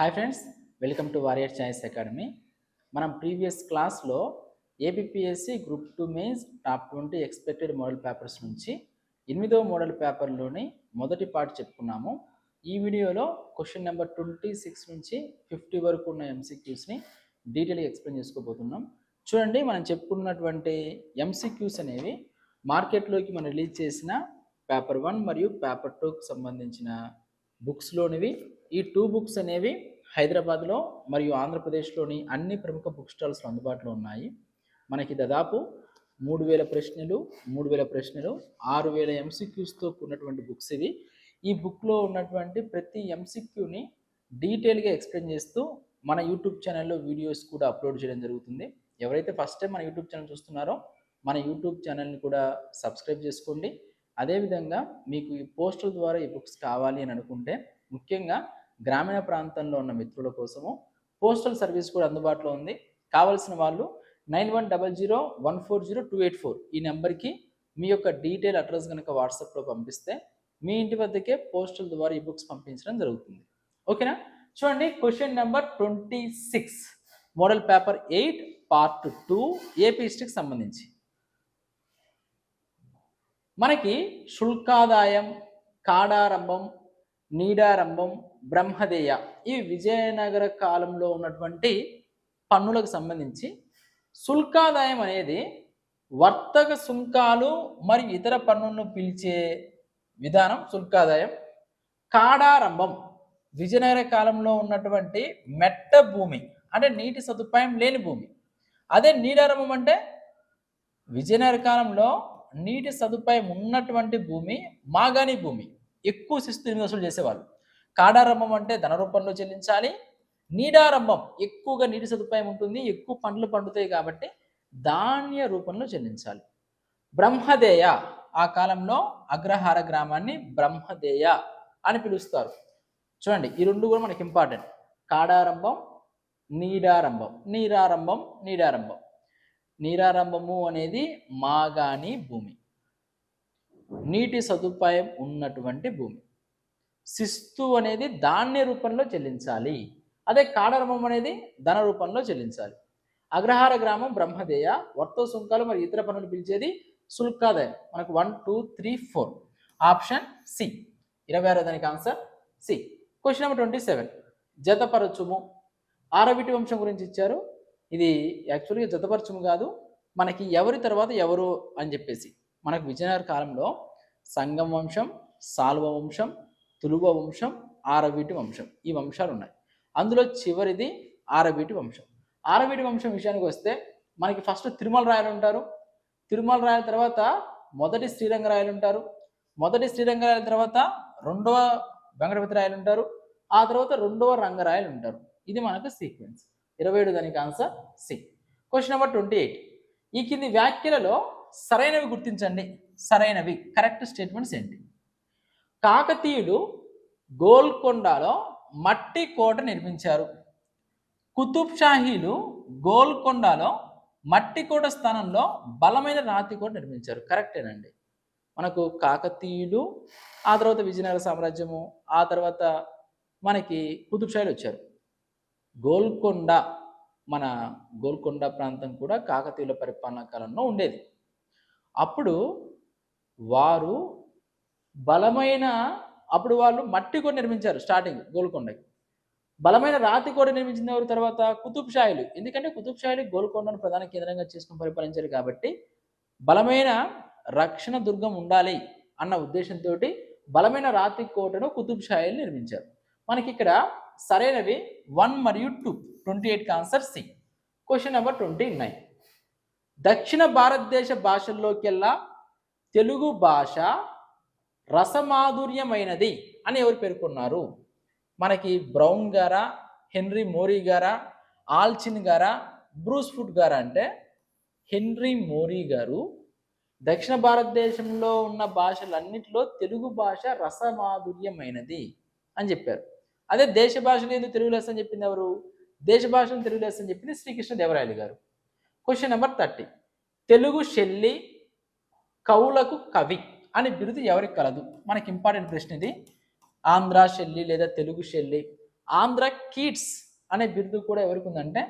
Hi friends welcome to warrior choice academy మనం previous క్లాస్లో APPSC group two mains top twenty expected model papers నుంచి ఎనిమిదో model పేపర్లోని మొదటి పార్ట్ చెప్పుకున్నాము. ఈ వీడియోలో క్వశ్చన్ నెంబర్ ట్వంటీ సిక్స్ నుంచి ఫిఫ్టీ వరకు ఉన్న ఎంసీక్యూస్ని డీటెయిల్గా ఎక్స్ప్లెయిన్ చేసుకోబోతున్నాం. చూడండి మనం చెప్పుకున్నటువంటి ఎంసీక్యూస్ అనేవి మార్కెట్లోకి మనం రిలీజ్ చేసిన పేపర్ వన్ మరియు పేపర్ టూకి సంబంధించిన బుక్స్లోనివి ఈ టూ బుక్స్ అనేవి హైదరాబాద్లో మరియు ఆంధ్రప్రదేశ్లోని అన్ని ప్రముఖ బుక్ స్టాల్స్లో అందుబాటులో ఉన్నాయి. మనకి దాదాపు మూడు వేల ప్రశ్నలు మూడు వేల ప్రశ్నలు ఆరు వేల ఎంసీక్యూస్తో ఉన్నటువంటి బుక్స్ ఇవి. ఈ బుక్లో ఉన్నటువంటి ప్రతి ఎంసీక్యూని డీటెయిల్గా ఎక్స్ప్లెయిన్ చేస్తూ మన యూట్యూబ్ ఛానల్లో వీడియోస్ కూడా అప్లోడ్ చేయడం జరుగుతుంది. ఎవరైతే ఫస్ట్ టైం మన యూట్యూబ్ ఛానల్ చూస్తున్నారో మన యూట్యూబ్ ఛానల్ని కూడా సబ్స్క్రైబ్ చేసుకోండి. అదేవిధంగా మీకు ఈ పోస్టుల ద్వారా ఈ బుక్స్ కావాలి అని అనుకుంటే ముఖ్యంగా గ్రామీణ ప్రాంతంలో ఉన్న మిత్రుల కోసము పోస్టల్ సర్వీస్ కూడా అందుబాటులో ఉంది. కావాల్సిన వాళ్ళు nine one double zero one four zero two eight four ఈ నెంబర్కి మీ యొక్క డీటెయిల్ అడ్రస్ కనుక వాట్సాప్లో పంపిస్తే మీ ఇంటి వద్దకే పోస్టల్ ద్వారా ఈ బుక్స్ పంపించడం జరుగుతుంది. ఓకేనా? చూడండి question number twenty six model paper eight part two AP హిస్టరీకి సంబంధించి. మనకి శుల్కాదాయం కాడారంభం నీడారంభం బ్రహ్మదేయ. ఈ విజయనగర కాలంలో ఉన్నటువంటి పన్నులకు సంబంధించి శుల్కాదాయం అనేది వర్తక సుంకాలు మరియు ఇతర పన్నులను పిలిచే విధానం శుల్కాదాయం. కాడారంభం. విజయనగర కాలంలో ఉన్నటువంటి మెట్ట భూమి అంటే నీటి సదుపాయం లేని భూమి. అదే నీడారంభం అంటే విజయనగర కాలంలో నీటి సదుపాయం ఉన్నటువంటి భూమి మాగాని భూమి. ఎక్కువ శిస్తు ఎనిమిది చేసేవారు చేసేవాళ్ళు. కాడారంభం అంటే ధన రూపంలో చెల్లించాలి నీడారంభం ఎక్కువగా నీటి సదుపాయం ఉంటుంది ఎక్కువ పండ్లు పండుతాయి కాబట్టి ధాన్య రూపంలో చెల్లించాలి. బ్రహ్మదేయ ఆ కాలంలో అగ్రహార గ్రామాన్ని బ్రహ్మదేయ అని పిలుస్తారు. చూడండి ఈ రెండు కూడా మనకి ఇంపార్టెంట్ కాడారంభం నీడారంభం. నీరారంభం నీడారంభం. నీరారంభము అనేది మాగాని భూమి. నీటి సదుపాయం ఉన్నటువంటి భూమి. శిస్తు అనేది ధాన్య రూపంలో చెల్లించాలి. అదే కాడరంభం అనేది ధన రూపంలో చెల్లించాలి. అగ్రహార గ్రామం బ్రహ్మదేయ వర్త సుంకాలు మరియు ఇతర పనులు పిలిచేది శుల్కాదాయం మనకు one two three four option C ఇరవై ఆరో దానికి answer C question number twenty seven జతపరచుము. ఆరవిటి వంశం గురించి ఇచ్చారు. ఇది యాక్చువల్గా జతపరచుము కాదు. మనకి ఎవరి తర్వాత ఎవరు అని చెప్పేసి. మనకు విజయనగర కాలంలో సంగం వంశం సాల్వ వంశం తులువ వంశం ఆరవీటి వంశం ఈ వంశాలు ఉన్నాయి. అందులో చివరిది ఆరవీటి వంశం. ఆరవీటి వంశం విషయానికి వస్తే మనకి ఫస్ట్ తిరుమల రాయలు ఉంటారు. తిరుమల రాయల తర్వాత మొదటి శ్రీరంగ రాయలు ఉంటారు. మొదటి శ్రీరంగ రాయల తర్వాత రెండవ వెంకటపతి రాయలు ఉంటారు. ఆ తర్వాత రెండవ రంగరాయలు ఉంటారు. ఇది మనకు సీక్వెన్స్ ఇరవై ఏడు దానికి answer C question number twenty eight ఈ కింది వ్యాఖ్యలలో సరైనవి గుర్తించండి. సరైనవి. కరెక్ట్ స్టేట్మెంట్స్ ఏంటి? కాకతీయులు గోల్కొండలో మట్టి కోట నిర్మించారు. కుతుబ్ షాహీలు గోల్కొండలో మట్టి కోట స్థానంలో బలమైన రాతి కోట నిర్మించారు. కరెక్టేనండి మనకు కాకతీయులు ఆ తర్వాత విజయనగర సామ్రాజ్యము ఆ తర్వాత మనకి కుతుబ్ షాహీలు వచ్చారు. గోల్కొండ మన గోల్కొండ ప్రాంతం కూడా కాకతీయుల పరిపాలనా కాలంలో ఉండేది. అప్పుడు వారు బలమైన అప్పుడు వాళ్ళు మట్టి కూడా నిర్మించారు స్టార్టింగ్ గోల్కొండకి. బలమైన రాతి కూడా నిర్మించిన ఎవరు తర్వాత? కుతుబ్షాయిలు ఎందుకంటే కుతుబ్షాయిలు గోల్కొండను ప్రధాన కేంద్రంగా చేసుకుని పరిపాలించారు కాబట్టి బలమైన రక్షణ దుర్గం ఉండాలి అన్న ఉద్దేశంతో బలమైన రాతి కోటను కుతుబ్షాయిలు నిర్మించారు. మనకి ఇక్కడ సరైనవి వన్ మరియు two. Twenty eight answer C. Question number twenty nine దక్షిణ భారతదేశ భాషల్లోకెల్లా తెలుగు భాష రసమాధుర్యమైనది అని ఎవరు పేర్కొన్నారు? మనకి బ్రౌన్ గారా హెన్రీ మోరీ గారా ఆల్చిన్ గారా బ్రూస్ ఫుడ్ గారా అంటే హెన్రీ మోరీ గారు దక్షిణ భారతదేశంలో ఉన్న భాషలన్నింటిలో తెలుగు భాష రసమాధుర్యమైనది అని చెప్పారు. అదే దేశ భాషలు ఎందుకు తెలుగు లెస్ అని చెప్పింది ఎవరు? దేశ భాషను తెలుగు లెస్ అని చెప్పింది శ్రీకృష్ణ దేవరాయలు గారు. Question number thirty Telugu Shelley కవులకు కవి అనే బిరుదు ఎవరికి కలదు? మనకి ఇంపార్టెంట్ ప్రశ్న ఇది. ఆంధ్ర శెల్లి లేదా తెలుగు శెల్లి. ఆంధ్ర కీట్స్ అనే బిరుదు కూడా ఎవరికి ఉందంటే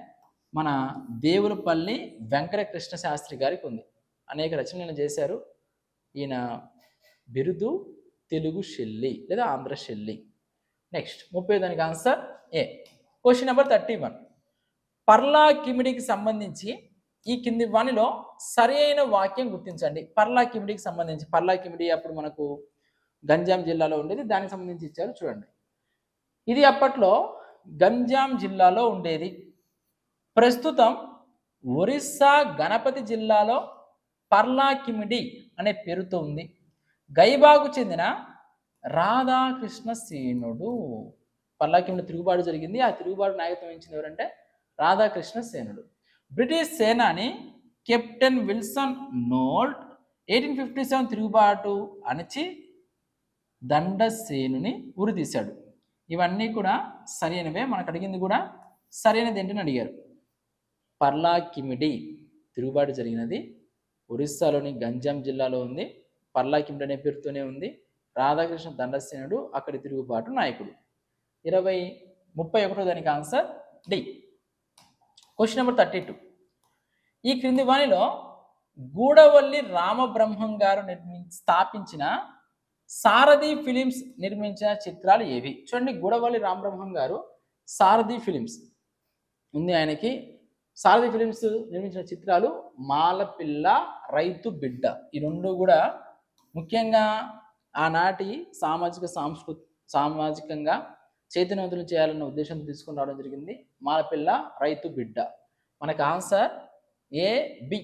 మన దేవులపల్లి వెంకటకృష్ణ శాస్త్రి గారికి ఉంది. అనేక రచనలు చేశారు. ఈయన బిరుదు తెలుగు శెల్లి లేదా ఆంధ్ర శెల్లి. నెక్స్ట్ ముప్పై దానికి answer A question number thirty one Parla కిమిడికి సంబంధించి ఈ కింది వాణిలో సరి అయిన వాక్యం గుర్తించండి. పర్లా కిమిడికి సంబంధించి పర్లా కిమిడి అప్పుడు మనకు గంజాం జిల్లాలో ఉండేది దానికి సంబంధించి ఇచ్చారు చూడండి. ఇది అప్పట్లో గంజాం జిల్లాలో ఉండేది. ప్రస్తుతం ఒరిస్సా గణపతి జిల్లాలో పర్లా కిమిడి అనే పేరుతో ఉంది. గైబాకు చెందిన రాధాకృష్ణ సేనుడు. పర్లా కిమిడి తిరుగుబాటు జరిగింది. ఆ తిరుగుబాటు నాయకత్వం వహించింది ఎవరంటే రాధాకృష్ణ సేనుడు. బ్రిటిష్ సేనాని కెప్టెన్ విల్సన్ నోల్ట్ ఎయిటీన్ ఫిఫ్టీ సెవెన్ తిరుగుబాటు అణచి దండసేనుని ఉరితీశాడు. ఇవన్నీ కూడా సరైనవే మనకు అడిగింది కూడా సరైనది ఏంటని అడిగారు. పర్లాకిమిడి తిరుగుబాటు జరిగినది ఒరిస్సాలోని గంజాం జిల్లాలో ఉంది. పర్లాకిమిడి అనే పేరుతోనే ఉంది. రాధాకృష్ణ దండసేనుడు అక్కడి తిరుగుబాటు నాయకుడు. ఇరవై ముప్పై ఒకటో దానికి answer D. Question number thirty two ఈ క్రింది వాణిలో గూడవల్లి రామబ్రహ్మం గారు నిర్మి స్థాపించిన సారథి ఫిలిమ్స్ నిర్మించిన చిత్రాలు ఏవి? చూడండి గూడవల్లి రామబ్రహ్మం గారు సారథి ఫిలిమ్స్. ఉంది ఆయనకి. సారథి ఫిలిమ్స్ నిర్మించిన చిత్రాలు మాలపిల్ల రైతు బిడ్డ. ఈ రెండు కూడా ముఖ్యంగా ఆనాటి సామాజిక సాంస్కృ సామాజికంగా చైతన్యవంతులు చేయాలన్న ఉద్దేశంతో తీసుకుని రావడం జరిగింది. మాలపిల్ల రైతు బిడ్డ. మనకు answer A B.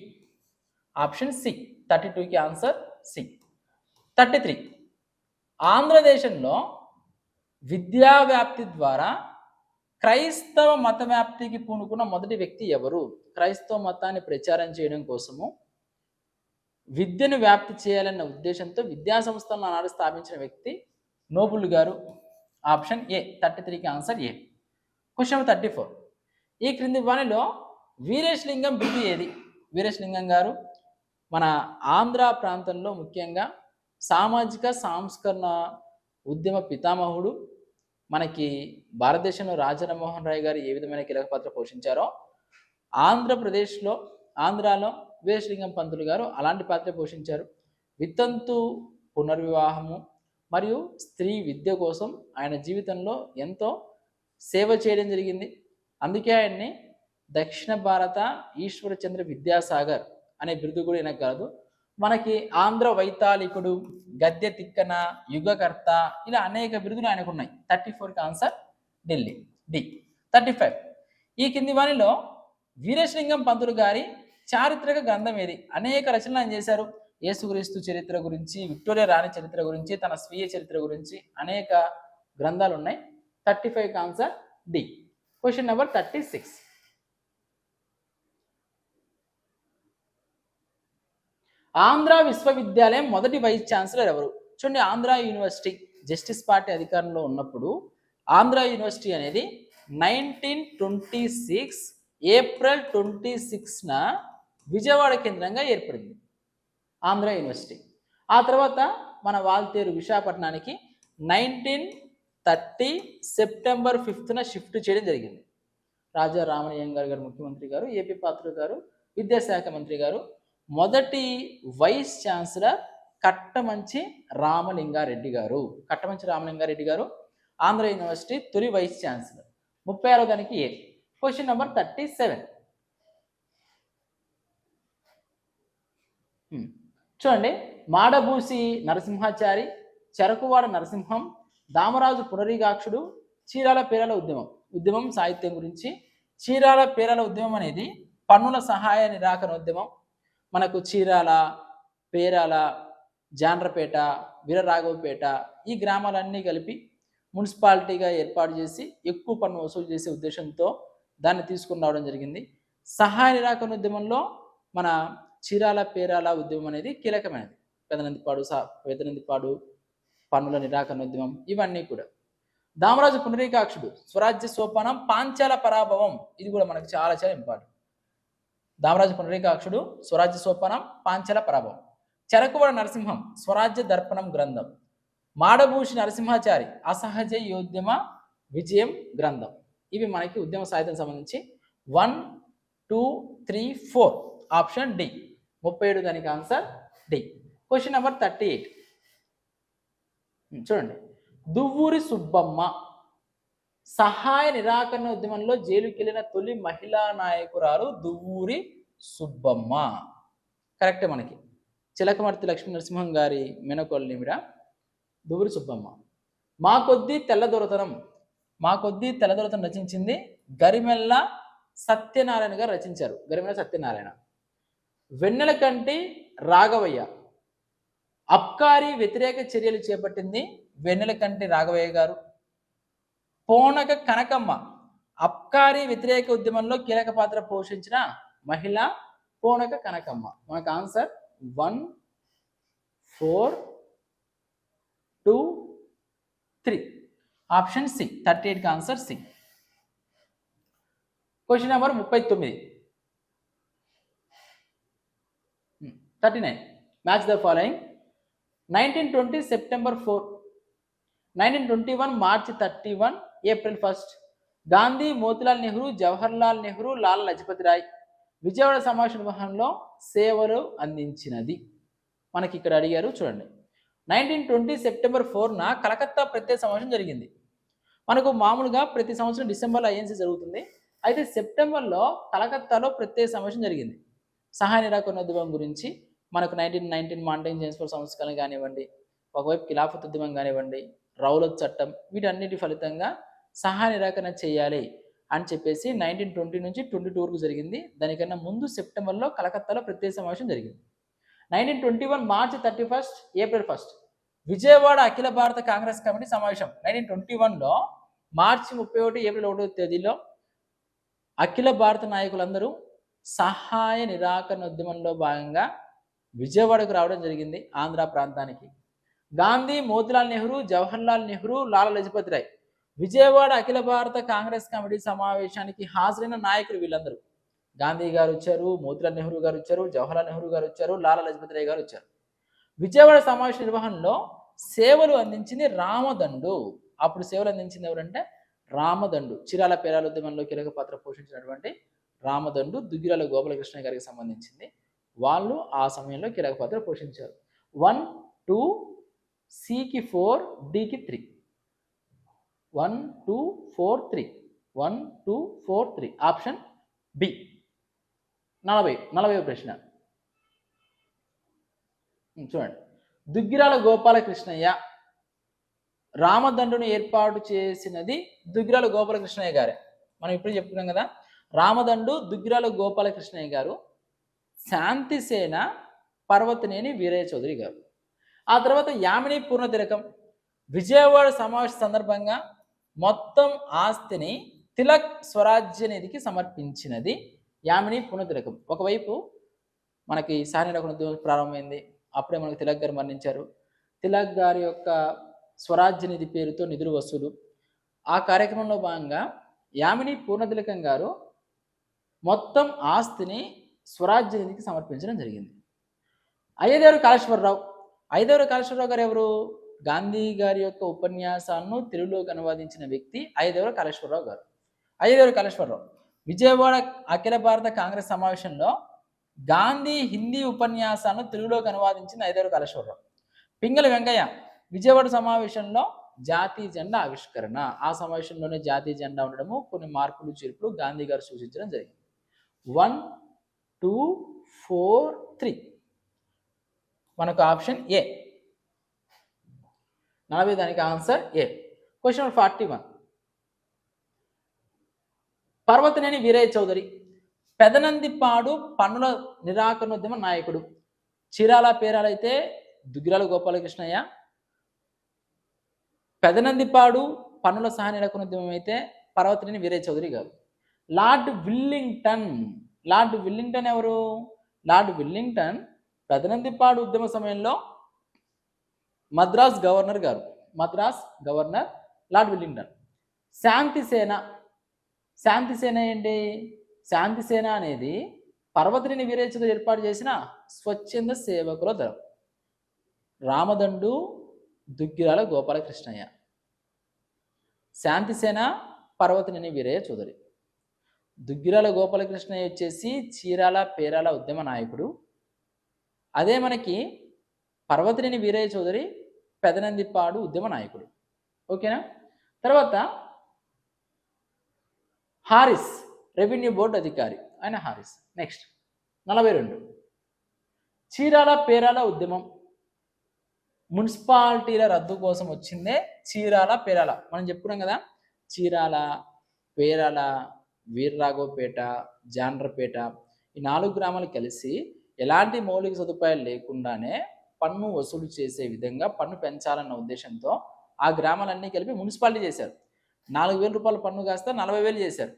Option C. Thirty టూకి ఆన్సర్ సి. Thirty three. ఆంధ్రదేశంలో విద్యా వ్యాప్తి ద్వారా క్రైస్తవ మత వ్యాప్తికి పూనుకున్న మొదటి వ్యక్తి ఎవరు? క్రైస్తవ మతాన్ని ప్రచారం చేయడం కోసము విద్యను వ్యాప్తి చేయాలన్న ఉద్దేశంతో విద్యా సంస్థలను ఆనాడు స్థాపించిన వ్యక్తి నోబుల్ గారు. ఆప్షన్ ఏ థర్టీ త్రీకి answer A. Question thirty four ఈ క్రింది వాణిలో వీరేశలింగం బిరుదు ఏది? వీరేశలింగం గారు మన ఆంధ్ర ప్రాంతంలో ముఖ్యంగా సామాజిక సంస్కరణ ఉద్యమ పితామహుడు మనకి భారతదేశంలో రాజరామోహన్ రాయ్ గారు ఏ విధమైన కీలక పాత్ర పోషించారో ఆంధ్రప్రదేశ్లో ఆంధ్రాలో వీరేశలింగం పంతులు గారు అలాంటి పాత్ర పోషించారు. వితంతు పునర్వివాహము మరియు స్త్రీ విద్య కోసం ఆయన జీవితంలో ఎంతో సేవ చేయడం జరిగింది. అందుకే ఆయన్ని దక్షిణ భారత ఈశ్వరచంద్ర విద్యాసాగర్ అనే బిరుదు కూడా ఈయనకు కాదు. మనకి ఆంధ్ర వైతాళికుడు గద్య తిక్కన యుగకర్త ఇలా అనేక బిరుదులు ఆయనకు ఉన్నాయి. థర్టీ ఫోర్కి answer Delhi. D. Thirty five. ఈ కింది వానిలో వీరేశలింగం పంతులు గారి చారిత్రక గ్రంథం ఏది? అనేక రచనలు ఆయన చేశారు. యేసుక్రీస్తు చరిత్ర గురించి విక్టోరియా రాణి చరిత్ర గురించి తన స్వీయ చరిత్ర గురించి అనేక గ్రంథాలు ఉన్నాయి thirty five answer D. Question number thirty six. Andhra విశ్వవిద్యాలయం మొదటి వైస్ ఛాన్సలర్ ఎవరు? చూడండి ఆంధ్ర యూనివర్సిటీ జస్టిస్ పార్టీ అధికారంలో ఉన్నప్పుడు ఆంధ్ర యూనివర్సిటీ అనేది nineteen twenty six April twenty సిక్స్న Vijayawada కేంద్రంగా ఏర్పడింది. ఆంధ్ర యూనివర్సిటీ. ఆ తర్వాత మన వాల్తేరు విశాఖపట్నానికి నైన్టీన్ థర్టీ సెప్టెంబర్ ఫిఫ్త్న షిఫ్ట్ చేయడం జరిగింది. రాజా రామణీయం గారు ముఖ్యమంత్రి గారు ఏపీ పాత్ర గారు విద్యాశాఖ మంత్రి గారు మొదటి వైస్ ఛాన్సలర్ కట్టమంచి రామలింగారెడ్డి గారు. కట్టమంచి రామలింగారెడ్డి గారు ఆంధ్ర యూనివర్సిటీ తొలి వైస్ ఛాన్సలర్. ముప్పై ఆరో దానికి A? Question number thirty seven. చూడండి. మాడభూసి నరసింహాచారి చెరకువాడ నరసింహం దామరాజు పునరీగాక్షుడు చీరాల పేరాల ఉద్యమం. ఉద్యమం సాహిత్యం గురించి. చీరాల పేరాల ఉద్యమం అనేది పన్నుల సహాయ నిరాకరణ ఉద్యమం. మనకు చీరాల పేరాల జాండ్రపేట వీరరాఘవపేట ఈ గ్రామాలన్నీ కలిపి మున్సిపాలిటీగా ఏర్పాటు చేసి ఎక్కువ పన్ను వసూలు చేసే ఉద్దేశంతో దాన్ని తీసుకుని రావడం జరిగింది. సహాయ నిరాకరణ ఉద్యమంలో మన చీరాల పేరాల ఉద్యమం అనేది కీలకమైనది. పెదనందిపాడు సా పెదనందిపాడు పన్నుల నిరాకరణ ఉద్యమం ఇవన్నీ కూడా. దామరాజు పునరీకాక్షుడు స్వరాజ్య సోపానం పాంచాల పరాభవం ఇది కూడా మనకు చాలా చాలా ఇంపార్టెంట్. దామరాజు పునరీకాక్షుడు స్వరాజ్య సోపానం పాంచల పరాభవం. చెరకువడ నరసింహం స్వరాజ్య దర్పణం గ్రంథం. మాడభూషి నరసింహాచారి అసహజ యోద్యమ విజయం గ్రంథం. ఇవి మనకి ఉద్యమ సాహిత్యం సంబంధించి one two three four option D. ముప్పై ఏడు దానికి answer D. Question number thirty eight చూడండి. దువ్వూరి సుబ్బమ్మ సహాయ నిరాకరణ ఉద్యమంలో జైలుకి వెళ్ళిన తొలి మహిళా నాయకురాలు దువ్వూరి సుబ్బమ్మ. కరెక్టే మనకి. చిలకమర్తి లక్ష్మీ నరసింహం గారి మెనకొల్లిమిడ దువ్వూరి సుబ్బమ్మ. మా కొద్దీ తెల్లదొరతనం మా కొద్దీ తెల్లదొరతనం రచించింది గరిమెల్ల సత్యనారాయణ గారు రచించారు. గరిమెల్ల సత్యనారాయణ. వెన్నెల కంటి రాఘవయ్య. అబ్కారీ వ్యతిరేక చర్యలు చేపట్టింది వెన్నెల కంటి రాఘవయ్య గారు. పోనక కనకమ్మ అబ్కారీ వ్యతిరేక ఉద్యమంలో కీలక పాత్ర పోషించిన మహిళ పోనక కనకమ్మ. మనకు answer one four two three. Option C thirty ఎయిట్కి ఆన్సర్ సి. క్వశ్చన్ నెంబర్ ముప్పై తొమ్మిది. Thirty nine. Match the following nineteen twenty September four nineteen twenty one March thirty one April first Gandhi Motilal Nehru Jawaharlal Nehru Lal Lajpat Rai Vijayawada సమావేశ నిర్వహణలో సేవలు అందించినది. మనకి ఇక్కడ అడిగారు చూడండి. నైన్టీన్ ట్వంటీ సెప్టెంబర్ ఫోర్న కలకత్తా ప్రత్యేక సమావేశం జరిగింది. మనకు మామూలుగా ప్రతి సంవత్సరం డిసెంబర్లో ఐఎన్సీ జరుగుతుంది. అయితే సెప్టెంబర్లో కలకత్తాలో ప్రత్యేక సమావేశం జరిగింది. సహాయ నిరాకరణ ఉద్యమం గురించి మనకు నైన్టీన్ నైన్టీన్ మాంటైన్ జెన్స్ఫోర్ సంస్కరణ కానివ్వండి ఒకవైపు ఖిలాఫత్ ఉద్యమం కానివ్వండి రౌలత్ చట్టం వీటన్నిటి ఫలితంగా సహాయ నిరాకరణ చేయాలి అని చెప్పేసి నైన్టీన్ ట్వంటీ నుంచి ట్వంటీ టూ వరకు జరిగింది. దానికన్నా ముందు సెప్టెంబర్లో కలకత్తాలో ప్రత్యేక సమావేశం జరిగింది. Nineteen twenty one March thirty first April first Vijayawada అఖిల భారత కాంగ్రెస్ కమిటీ సమావేశం. నైన్టీన్ ట్వంటీ వన్లో మార్చి ముప్పై ఒకటి ఏప్రిల్ ఒకటో తేదీలో అఖిల భారత నాయకులందరూ సహాయ నిరాకరణ ఉద్యమంలో భాగంగా విజయవాడకు రావడం జరిగింది ఆంధ్ర ప్రాంతానికి. గాంధీ మోతిలాల్ నెహ్రూ జవహర్లాల్ నెహ్రూ లాలా లజపతి రాయ్. విజయవాడ అఖిల భారత కాంగ్రెస్ కమిటీ సమావేశానికి హాజరైన నాయకులు వీళ్ళందరూ. గాంధీ గారు వచ్చారు మోతిలాల్ నెహ్రూ గారు వచ్చారు జవహర్లాల్ నెహ్రూ గారు వచ్చారు లాలా లజపతి రాయ్ గారు వచ్చారు. విజయవాడ సమావేశ నిర్వహణలో సేవలు అందించింది రామదండు. అప్పుడు సేవలు అందించింది ఎవరంటే రామదండు. చిరాల పేరాల ఉద్యమంలో కీలక పాత్ర పోషించినటువంటి రామదండు దుగ్గిరాల గోపాలకృష్ణ గారికి సంబంధించింది. వాళ్ళు ఆ సమయంలో కీలక పాత్ర పోషించారు. వన్ టూ సికి four డికి three one two four three one two four three option B నలభై నలభై ప్రశ్న. చూడండి. దుగ్గిరాల గోపాలకృష్ణయ్య రామదండును ఏర్పాటు చేసినది దుగ్గిరాల గోపాలకృష్ణయ్య గారే. మనం ఇప్పుడు చెప్పుకున్నాం కదా. రామదండు దుగ్గిరాల గోపాలకృష్ణయ్య గారు శాంతిసేన పర్వతనేని వీరయ్య చౌదరి గారు. ఆ తర్వాత యామిని పూర్ణతిలకం. విజయవాడ సమావేశ సందర్భంగా మొత్తం ఆస్తిని తిలక్ స్వరాజ్య నిధికి సమర్పించినది యామిని పూర్ణతిలకం. ఒకవైపు మనకి సారినకు ఉద్యమం ప్రారంభమైంది. అప్పుడే మనకు తిలక్ గారు మరణించారు. తిలక్ గారి యొక్క స్వరాజ్య నిధి పేరుతో నిధులు వసూలు. ఆ కార్యక్రమంలో భాగంగా యామిని పూర్ణతిలకం గారు మొత్తం ఆస్తిని స్వరాజ్య నిధికి సమర్పించడం జరిగింది. అయ్యదేవరు కాళేశ్వరరావు అయ్యదేవరు కాళేశ్వరరావు గారు ఎవరు? గాంధీ గారి యొక్క ఉపన్యాసాలను తెలుగులోకి అనువాదించిన వ్యక్తి అయ్యదేవరు కాళేశ్వరరావు గారు. అయ్యదేవరు కాళేశ్వరరావు విజయవాడ అఖిల భారత కాంగ్రెస్ సమావేశంలో గాంధీ హిందీ ఉపన్యాసాలను తెలుగులోకి అనువాదించిన అయ్యదేవరు కాళేశ్వరరావు. పింగళి వెంకయ్య విజయవాడ సమావేశంలో జాతీయ జెండా ఆవిష్కరణ. ఆ సమావేశంలోనే జాతీయ జెండా ఉండడము కొన్ని మార్పులు చేర్పులు గాంధీ గారు సూచించడం జరిగింది. One two four three. మనకు ఆప్షన్ ఏ. నలభై దానికి answer A. Question number forty one Parvataneni Veeraiah Chowdary Pedanandipadu పన్నుల నిరాకరణోద్యమ నాయకుడు. చీరాల పేరాలైతే దుగ్గిరాల గోపాలకృష్ణయ్య. పెదనందిపాడు పన్నుల సహాయ నిరాకరణోద్యమం అయితే పర్వతనేని వీరయ్య చౌదరి గారు. లార్డ్ విల్లింగ్టన్ లార్డ్ విల్లింగ్టన్ ఎవరు? లార్డ్ విల్లింగ్టన్ పెదనందిపాడు ఉద్యమ సమయంలో మద్రాస్ గవర్నర్ గారు. Madras governor Lord Willingdon. Shanti Sena. Shanti Sena ఏంటి? శాంతి సేన అనేది పర్వతిని విరేచక ఏర్పాటు చేసిన స్వచ్ఛంద సేవకుల దళం. రామదండు దుగ్గిరాల గోపాలకృష్ణయ్య. శాంతిసేన పర్వతనేని వీరయ్య చౌదరి దుగ్గిరాల గోపాలకృష్ణయ్య వచ్చేసి చీరాల పేరాల ఉద్యమ నాయకుడు. అదే మనకి పర్వతనేని వీరయ్య చౌదరి పెదనందిపాడు ఉద్యమ నాయకుడు. ఓకేనా తర్వాత హారిస్ రెవెన్యూ బోర్డు అధికారి ఆయన హారిస్. నెక్స్ట్ నలభై రెండు. చీరాల పేరాల ఉద్యమం. మున్సిపాలిటీల రద్దు కోసం వచ్చిందే చీరాల పేరాల. మనం చెప్పుకున్నాం కదా? చీరాల పేరాల వీర్రాఘవపేట జాండ్రపేట ఈ నాలుగు గ్రామాలు కలిసి ఎలాంటి మౌలిక సదుపాయాలు లేకుండానే పన్ను వసూలు చేసే విధంగా పన్ను పెంచాలన్న ఉద్దేశంతో ఆ గ్రామాలన్నీ కలిపి మున్సిపాలిటీ చేశారు. నాలుగు వేల రూపాయల పన్ను కాస్త నలభై వేలు చేశారు.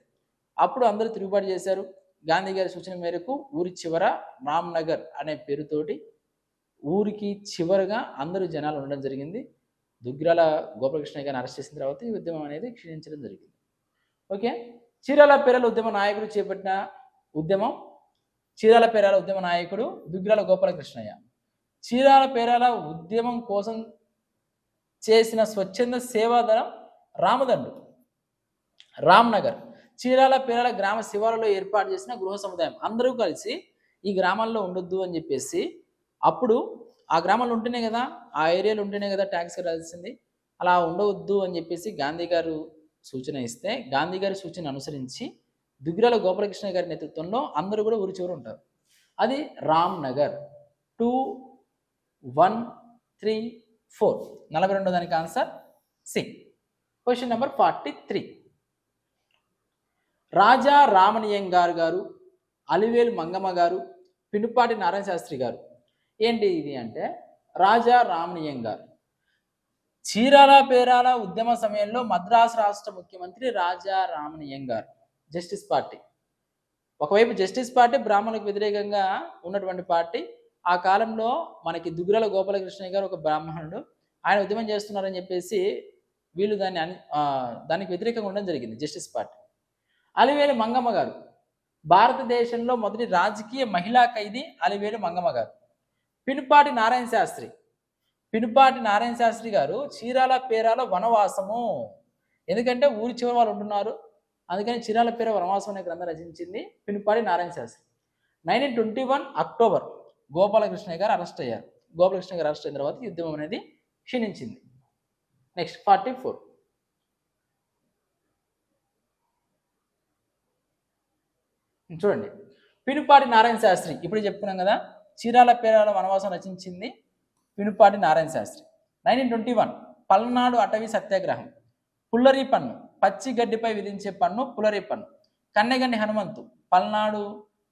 అప్పుడు అందరూ తిరుగుబాటు చేశారు. గాంధీ గారి సూచన మేరకు ఊరి చివర రామ్నగర్ అనే పేరుతోటి ఊరికి చివరగా అందరూ జనాలు ఉండడం జరిగింది. దుగ్గిరాల గోపాలకృష్ణ గారిని అరెస్ట్ చేసిన తర్వాత ఈ ఉద్యమం అనేది క్షీణించడం జరిగింది. ఓకే? చీరాల పేరల ఉద్యమ నాయకుడు చేపట్టిన ఉద్యమం చీరాల పేరాల ఉద్యమ నాయకుడు దుగ్గిరాల గోపాలకృష్ణయ్య. చీరాల పేరాల ఉద్యమం కోసం చేసిన స్వచ్ఛంద సేవాదళం రామదండు. రామ్నగర్. చీరాల పేరాల గ్రామ శివారులో ఏర్పాటు చేసిన గృహ సముదాయం. అందరూ కలిసి ఈ గ్రామాల్లో ఉండొద్దు అని చెప్పేసి అప్పుడు ఆ గ్రామాలు ఉంటేనే కదా ఆ ఏరియాలో ఉంటేనే కదా ట్యాక్స్ కట్టాల్సింది. అలా ఉండవద్దు అని చెప్పేసి గాంధీ గారు సూచన ఇస్తే గాంధీ గారి సూచన అనుసరించి దుగ్గిరాల గోపాలకృష్ణ గారి నేతృత్వంలో అందరూ కూడా ఊరి చివరు ఉంటారు. అది Ram Nagar. Two one three four నలభై రెండో దానికి answer C question number forty three Raja రామణియంగారు గారు అలివేలు మంగమ్మ గారు పినుపాటి నారాయణ శాస్త్రి గారు. ఏంటి ఇది అంటే రాజా రామణియంగార్ చీరాల పేరాల ఉద్యమ సమయంలో మద్రాసు రాష్ట్ర ముఖ్యమంత్రి రాజా రామణియంగార్ జస్టిస్ పార్టీ. ఒకవైపు జస్టిస్ పార్టీ బ్రాహ్మణులకు వ్యతిరేకంగా ఉన్నటువంటి పార్టీ ఆ కాలంలో మనకి దుగ్గురల గోపాలకృష్ణయ్య గారు ఒక బ్రాహ్మణుడు. ఆయన ఉద్యమం చేస్తున్నారని చెప్పేసి వీళ్ళు దాన్ని దానికి వ్యతిరేకంగా ఉండడం జరిగింది జస్టిస్ పార్టీ. అలివేలు మంగమ్మ గారు భారతదేశంలో మొదటి రాజకీయ మహిళా ఖైదీ అలివేలు మంగమ్మ గారు. పినుపాటి నారాయణ శాస్త్రి పినుపాటి నారాయణ శాస్త్రి గారు చీరాల పేరాల వనవాసము. ఎందుకంటే ఊరి చివరి వాళ్ళు ఉంటున్నారు. అందుకని చీరాల పేర వనవాసం అనే గ్రంథం రచించింది Pinupati Narayana Shastri. Nineteen twenty one October Gopalakrishna గారు అరెస్ట్ అయ్యారు. గోపాలకృష్ణ గారు అరెస్ట్ అయిన తర్వాత యుద్ధం అనేది క్షీణించింది. Next forty four. చూడండి. పినుపాటి నారాయణ శాస్త్రి ఇప్పుడు చెప్పుకున్నాం కదా చీరాల పేరాల వనవాసం రచించింది Pinupati Narayana Shastri. Nineteen twenty one Palnadu అటవీ సత్యాగ్రహం. పుల్లరి పన్ను పచ్చి గడ్డిపై విధించే పన్ను పుల్లరి పన్ను. కన్నెగండి హనుమంతు పల్నాడు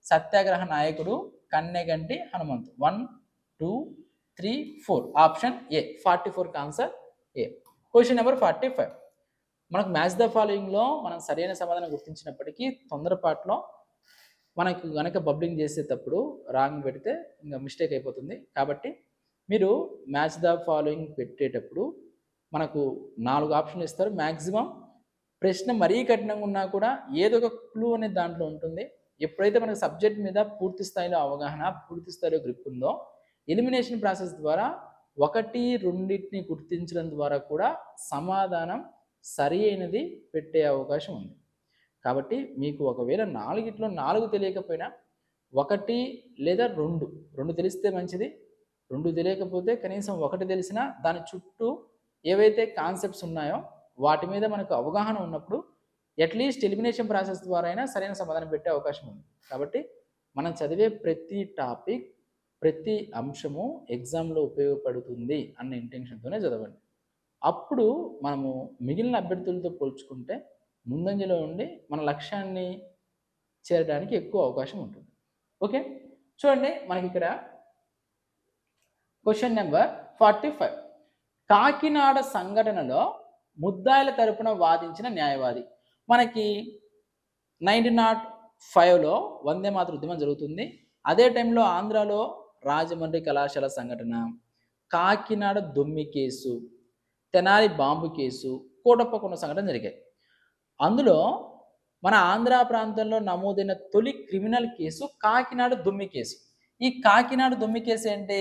సత్యాగ్రహ నాయకుడు Kanneganti Hanumanthu. One two three four option A forty ఫోర్కి answer A question number forty five మనకు మ్యాచ్ ద ఫాలోయింగ్లో మనం సరైన సమాధానం గుర్తించినప్పటికీ తొందరపాట్లో మనకు కనుక బబ్లింగ్ చేసేటప్పుడు రాంగ్ పెడితే ఇంకా మిస్టేక్ అయిపోతుంది. కాబట్టి మీరు మ్యాచ్ ద ఫాలోయింగ్ పెట్టేటప్పుడు మనకు నాలుగు ఆప్షన్ ఇస్తారు. మ్యాక్సిమం ప్రశ్న మరీ కఠినంగా ఉన్నా కూడా ఏదో ఒక క్లూ అనేది దాంట్లో ఉంటుంది. ఎప్పుడైతే మనకు సబ్జెక్ట్ మీద పూర్తి స్థాయిలో అవగాహన పూర్తి స్థాయిలో గ్రిప్ ఉందో ఎలిమినేషన్ ప్రాసెస్ ద్వారా ఒకటి రెండింటిని గుర్తించడం ద్వారా కూడా సమాధానం సరి అయినది పెట్టే అవకాశం ఉంది. కాబట్టి మీకు ఒకవేళ నాలుగిట్లో నాలుగు తెలియకపోయినా ఒకటి లేదా రెండు రెండు తెలిస్తే మంచిది. రెండు తెలియకపోతే కనీసం ఒకటి తెలిసినా దాని చుట్టూ ఏవైతే కాన్సెప్ట్స్ ఉన్నాయో వాటి మీద మనకు అవగాహన ఉన్నప్పుడు అట్లీస్ట్ ఎలిమినేషన్ ప్రాసెస్ ద్వారా అయినా సరైన సమాధానం పెట్టే అవకాశం ఉంది. కాబట్టి మనం చదివే ప్రతి టాపిక్ ప్రతి అంశము ఎగ్జామ్లో ఉపయోగపడుతుంది అన్న ఇంటెన్షన్తోనే చదవండి. అప్పుడు మనము మిగిలిన అభ్యర్థులతో పోల్చుకుంటే ముందంజలో ఉండి మన లక్ష్యాన్ని చేరడానికి ఎక్కువ అవకాశం ఉంటుంది. ఓకే? చూడండి మనకి ఇక్కడ question number forty five Kakinada సంఘటనలో ముద్దాయిల తరపున వాదించిన న్యాయవాది. మనకి నైన్టీన్ నాట్ ఫైవ్లో వందే మాతృ ఉద్యమం జరుగుతుంది. అదే టైంలో ఆంధ్రాలో రాజమండ్రి కళాశాల సంఘటన Kakinada దొమ్మి case Tenali bomb case Kotappakonda సంఘటన జరిగాయి. అందులో మన ఆంధ్ర ప్రాంతంలో నమోదైన తొలి క్రిమినల్ కేసు కాకినాడ దొమ్మి కేసు. ఈ కాకినాడ దొమ్మి కేసు ఏంటి?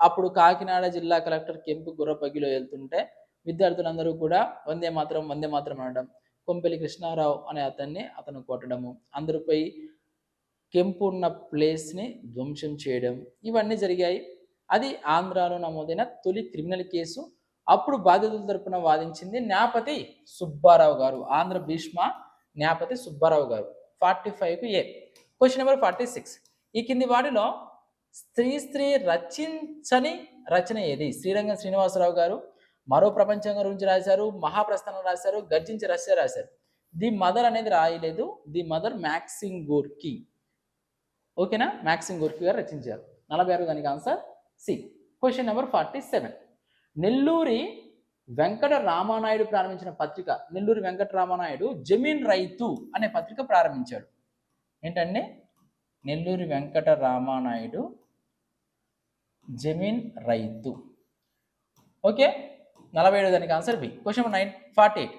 అప్పుడు కాకినాడ జిల్లా కలెక్టర్ కెంపు గుర్రపగిలో వెళ్తుంటే విద్యార్థులందరూ కూడా వందే మాత్రం వందే మాత్రం అనడం కొంపెలి కృష్ణారావు అనే అతన్ని అతను కొట్టడము అందరిపై కెంపు ఉన్న ప్లేస్ని ధ్వంసం చేయడం ఇవన్నీ జరిగాయి. అది ఆంధ్రాలో నమోదైన తొలి క్రిమినల్ కేసు. అప్పుడు బాధితుల తరపున వాదించింది న్యాపతి సుబ్బారావు గారు ఆంధ్ర భీష్మ న్యాపతి సుబ్బారావు గారు forty ఫైవ్కు A? Question number forty six ఈ కింది వాటిలో స్త్రీ స్త్రీ రచించని రచన ఏది? శ్రీరంగం శ్రీనివాసరావు గారు మరో ప్రపంచం గురించి రాశారు మహాప్రస్థానం రాశారు గర్జించి రష్యా రాశారు. ది మదర్ అనేది రాయలేదు. ది మదర్ మ్యాక్సింగ్ గోర్కి ఓకేనా? మ్యాక్సింగ్ గోర్కి గారు రచించారు. నలభై ఆరు దానికి answer C. Question number forty seven Nelluri Venkata Rama Naidu ప్రారంభించిన పత్రిక. నెల్లూరి వెంకట రామానాయుడు జమీన్ రైతు అనే పత్రిక ప్రారంభించాడు. ఏంటండి? నెల్లూరి వెంకట రామానాయుడు జమీన్ రైతు. ఓకే? నలభై ఏడు దానికి answer B question nine forty eight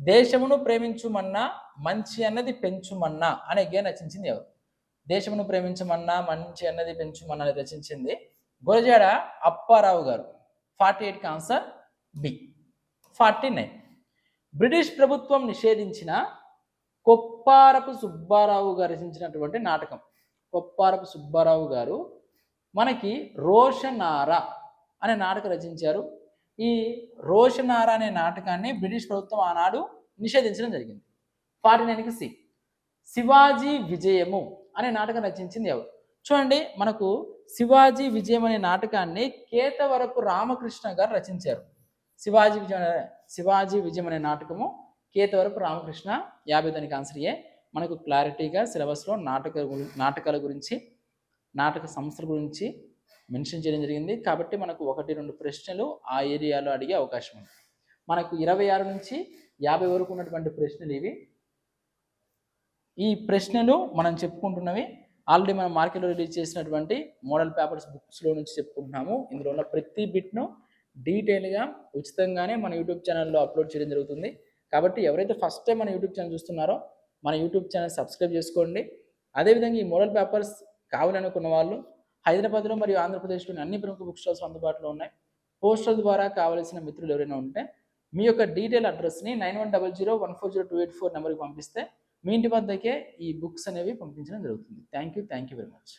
దేశమును ప్రేమించుమన్నా మంచి అన్నది పెంచుమన్నా అనే గేమ్ రచించింది ఎవరు? దేశమును ప్రేమించమన్నా మంచి అన్నది పెంచుమన్నా అని రచించింది గురజాడ అప్పారావు గారు. ఫార్టీ ఎయిట్కి answer B forty nine British ప్రభుత్వం నిషేధించిన కొప్పారపు సుబ్బారావు గారు రచించినటువంటి నాటకం. కొప్పారపు సుబ్బారావు గారు మనకి రోషనార అనే నాటకం రచించారు. ఈ రోషనార అనే నాటకాన్ని బ్రిటిష్ ప్రభుత్వం ఆనాడు నిషేధించడం జరిగింది. ఫార్టీ నైన్కి సి. శివాజీ విజయము అనే నాటకం రచించింది ఎవరు? చూడండి మనకు శివాజీ విజయం అనే నాటకాన్ని కేతవరపు రామకృష్ణ గారు రచించారు. శివాజీ విజయం శివాజీ విజయం అనే నాటకము కేతవరపు రామకృష్ణ యాభై దానికి ఆన్సర్ ఏ. మనకు క్లారిటీగా సిలబస్లో నాటక నాటకాల గురించి నాటక సంస్థల గురించి మెన్షన్ చేయడం జరిగింది. కాబట్టి మనకు ఒకటి రెండు ప్రశ్నలు ఆ ఏరియాలో అడిగే అవకాశం ఉంది. మనకు ఇరవై ఆరు నుంచి యాభై వరకు ఉన్నటువంటి ప్రశ్నలు ఇవి. ఈ ప్రశ్నలు మనం చెప్పుకుంటున్నవి. ఆల్రెడీ మనం మార్కెట్లో రిలీజ్ చేసినటువంటి మోడల్ పేపర్స్ బుక్స్లో నుంచి చెప్పుకుంటున్నాము. ఇందులో ఉన్న ప్రతి బిట్ను డీటెయిల్గా ఉచితంగానే మన యూట్యూబ్ ఛానల్లో అప్లోడ్ చేయడం జరుగుతుంది. కాబట్టి ఎవరైతే ఫస్ట్ టైం మన యూట్యూబ్ ఛానల్ చూస్తున్నారో మన యూట్యూబ్ ఛానల్ సబ్స్క్రైబ్ చేసుకోండి. అదేవిధంగా ఈ మోడల్ పేపర్స్ కావాలనుకున్న వాళ్ళు హైదరాబాద్లో మరియు ఆంధ్రప్రదేశ్లోని అన్ని ప్రముఖ బుక్ స్టాల్స్ అందుబాటులో ఉన్నాయి. పోస్టల్ ద్వారా కావలసిన మిత్రులు ఎవరైనా ఉంటే మీ యొక్క detail అడ్రస్ని nine one double zero one four zero two eight four నెంబర్కి పంపిస్తే మీ ఇంటి వద్దకే ఈ బుక్స్ అనేవి పంపించడం జరుగుతుంది. Thank you thank you very much.